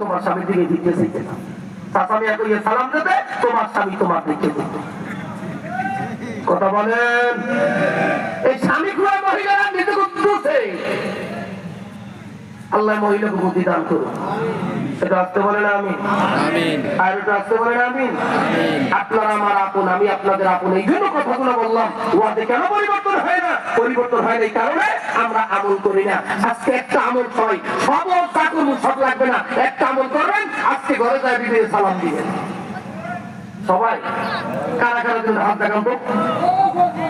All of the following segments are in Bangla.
তোমার স্বামীর দিকে দিতে চাইতে না। এত ইয়ে সালাম দেবে, তোমার স্বামী তোমার দিকে কথা বলেন। এই স্বামী খুঁড়া মহিলারা নিজেকে আল্লাহ মহিলাকে বুদ্ধি দান করুন। এটা আসতে বলে আমি। আর এটা আসতে বলে আমি। আপনারা আমার আপন আমি আপনাদের আপন। এই জন্য কথাগুলো বললাম। ওয়াদে কেন পরিবর্তন হয় না? পরিবর্তন হয় না এই কারণে আমরা আমল করি না। আজকে একটা আমল হয়। সব তা করব সব লাগবে না। একটা আমল করবেন আজকে ঘরে যায় বিবির সালাম দিবেন সবাই কারা কারা জন্য হাত দেখান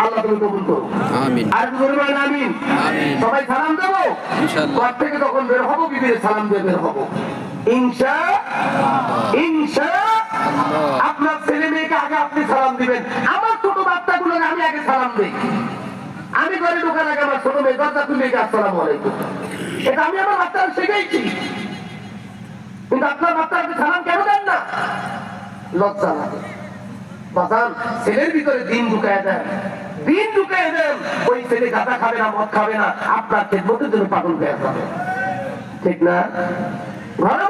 আল্লাহ তুমি কবুল করো। আমিন। আর বলবেন আমিন। সবাই সালাম দেবো? ইনশাআল্লাহ। থেকে যখন বের হব বিবির সালাম দিয়ে বের হব। আপনার ছেলে মেয়েকে আগে আপনি সালাম দিবেন। আমার ছোট আমি আগে সালাম দিই। আমি ঘরে ঢোকার আগে আমার ছোট মেয়ে, দরজা আসসালাম এটা আমি আমার শিখেছি আপনার ছেলের ভিতরে দিন ঢুকায় দেন। ঢুকায় ওই ছেলে খাবে মদ আপনার ঠিক না? ঘরের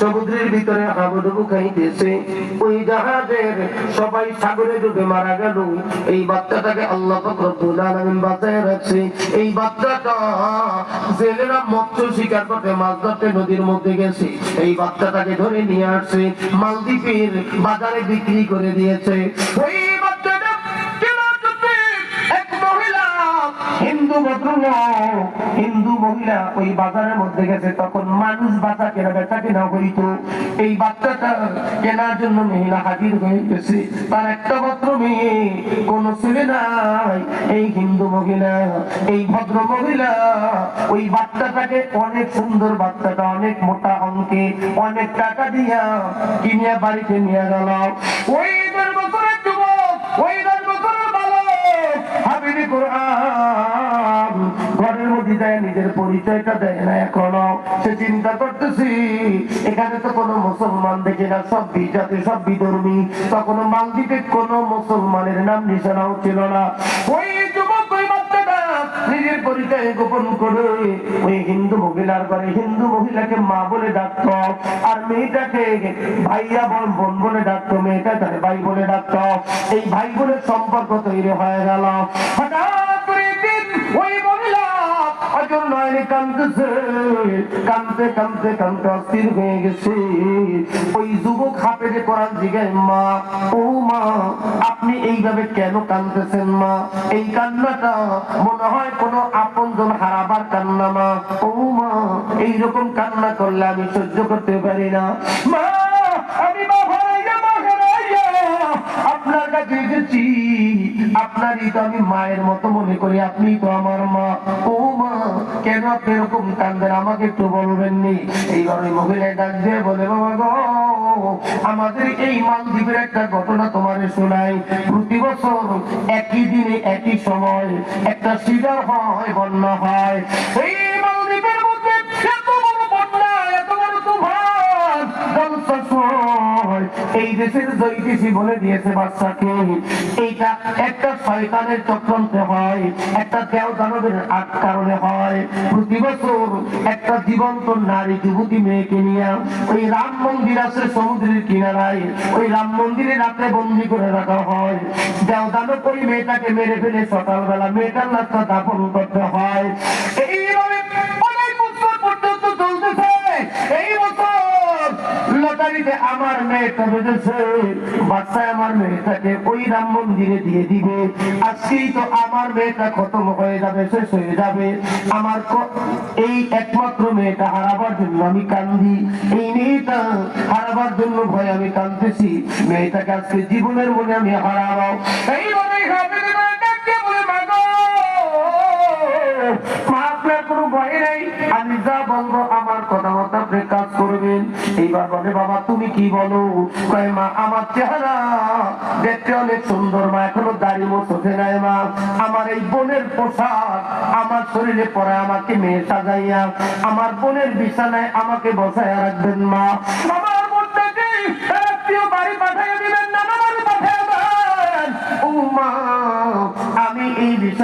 সমুদ্রের ভিতরে হাবুডুবু খাইতেছে। ওই জাহাজের সবাই সাগরে ডুবে মারা গেল। এই বাচ্চাটাকে আল্লাহ রব্বুল আলামিন বাঁচায় রাখছে। এই বাচ্চাটা জেলেরা মৎস্য শিকার করতে, মাছ ধরতে নদীর মধ্যে গেছে। এই বাচ্চাটাকে ধরে নিয়ে আসছে, মালদ্বীপের বাজারে বিক্রি করে দিয়েছে। ওই হিন্দু ভদ্রলোক, হিন্দু মহিলা ওই বাজারের মধ্যে গেছে, তখন মানুষ বাচ্চা কেনা বেচা কেনা হইত। এই বাচ্চাটা কেনার জন্য মহিলা হাজির হয়ে গেছে। তার একটা মাত্র মেয়ে, কোন ছেলে নাই। এই হিন্দু মহিলা, এই ভদ্র মহিলা, ওই বাচ্চাটাকে অনেক সুন্দর বাচ্চাটা, অনেক মোটা অঙ্কে, অনেক টাকা দিয়া কিনিয়া বাড়িতে নিয়ে গেল। ওই বছরের যুবক, ওই নিজের পরিচয়টা দেয় না এখনও। সে চিন্তা করতেছি, এখানে তো কোনো মুসলমান দেখি না, সব বিজাতি, সব বিধর্মী। তখন মালদ্বীপে কোনো মুসলমানের নাম নিশানাও ছিল না। ওই যুবক আর মেয়েটাকে ভাইয়া বোন বলে ডাকতো, মেয়েটা ভাই বলে ডাকত। এই ভাই সম্পর্ক তৈরি হয়ে গেল। হঠাৎ নয়নে কান্দতেছে কান্দতে কান্দতে কান্দতে অস্থির হয়ে গেছে। ওই যুবক জিগায়, মা, ও মা, আপনি এইভাবে কেন কান্দতেছেন মা? এই কান্নাটা মনে হয় কোনো আপনজন হারাবার কান্না, মা। ও মা, এইরকম কান্না করলে আমি সহ্য করতে পারি না। মা, আমি আপনার কাছে এসেছি। আপনারই তো আমি মায়ের মতো মনে করি আপনি তো আমার মা। ও মা, কেন আপনি এরকম কান্দেন? আমাকে একটু বলবেন নি এইবার ওই মহিলায় ডাক দিয়ে বলে, বাবা গো, আমাদের এই মালদ্বীপের একটা ঘটনা তোমার শোনাই। প্রতি বছর একই দিনে, একই সময় একটা সিডার হয়, বন্যা হয়। এই এই দেশের জৈতিষী বলে দিয়েছে বাচ্চাকে এইটা একটা শয়তানের চক্রান্তে হয়, একটা দেও দানবের আট কারণে হয়। প্রতি বছর একটা জীবন্ত নারী, যুবতী মেয়েকে নিয়ে ওই রাম মন্দির আছে সমুদ্রের কিনারায়, ওই রাম মন্দিরে রাতে বন্দি করে রাখা হয়। দেও দানব ওই মেয়েটাকে মেরে ফেলে সকালবেলা। মেয়েটার লাশটা দাপন করতে আমার মেয়েটা বেঁধেছে বাচ্চায় আমার মেয়েটাকে ওই রাম মন্দিরে দিয়ে দিবে। আজকেই তো আমার মেয়েটা খতম হয়ে যাবে, শেষ হয়ে যাবে। আমার এই একমাত্র মেয়েটা হারাবার জন্য আমি কান্দি। এই মেয়েটা হারাবার জন্য ভয় আমি কান্দতেছি মেয়েটাকে আজকে জীবনের মনে আমি হারাবো। এই বলে বলব আমার কথা মতো আপনি কাজ করবেন। এইবার বলে, বাবা, তুমি কি বলো? মা, আমার চেহারা দেখতে অনেক সুন্দর, মা, এখনও দাড়ি ওঠে নাই, মা। আমার এই বোনের পোশাক, আমার শরীরে পরে আমাকে মেয়ে সাজাইয়া, আমার বোনের বিছানায় আমাকে বসায় রাখবেন, মা। আমার রাত্রিও বাড়ি পাঠিয়ে দিবেন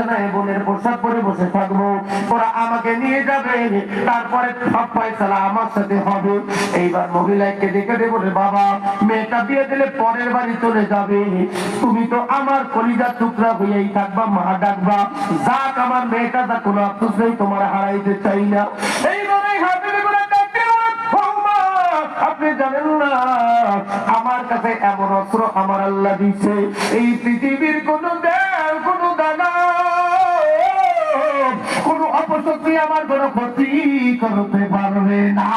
বিছানায় বোনের পোশাক পরে বসে থাকব। ওরা আমাকে নিয়ে যাবে। তারপরে সব ফয়সালা আমার সাথে হবে। এইবার মহিলাকে ডে বলে বাবা। মেয়েটা বিয়ে দিলে পরের বাড়ি চলে যাবে। তুমি তো আমার কলিজার টুকরা হয়েই থাকবা, মা ডাকবা। যাক, আমার মেয়েটা যা কোনো আফসোস নেই, তোমার হারাইতে চাই না। আপনি জানেন না, আমার কাছে এমন অস্ত্র আমার আল্লাহ দিচ্ছে এই পৃথিবীর কোন দেব অপশক্তি আমার কোনো ক্ষতি করতে পারবে না।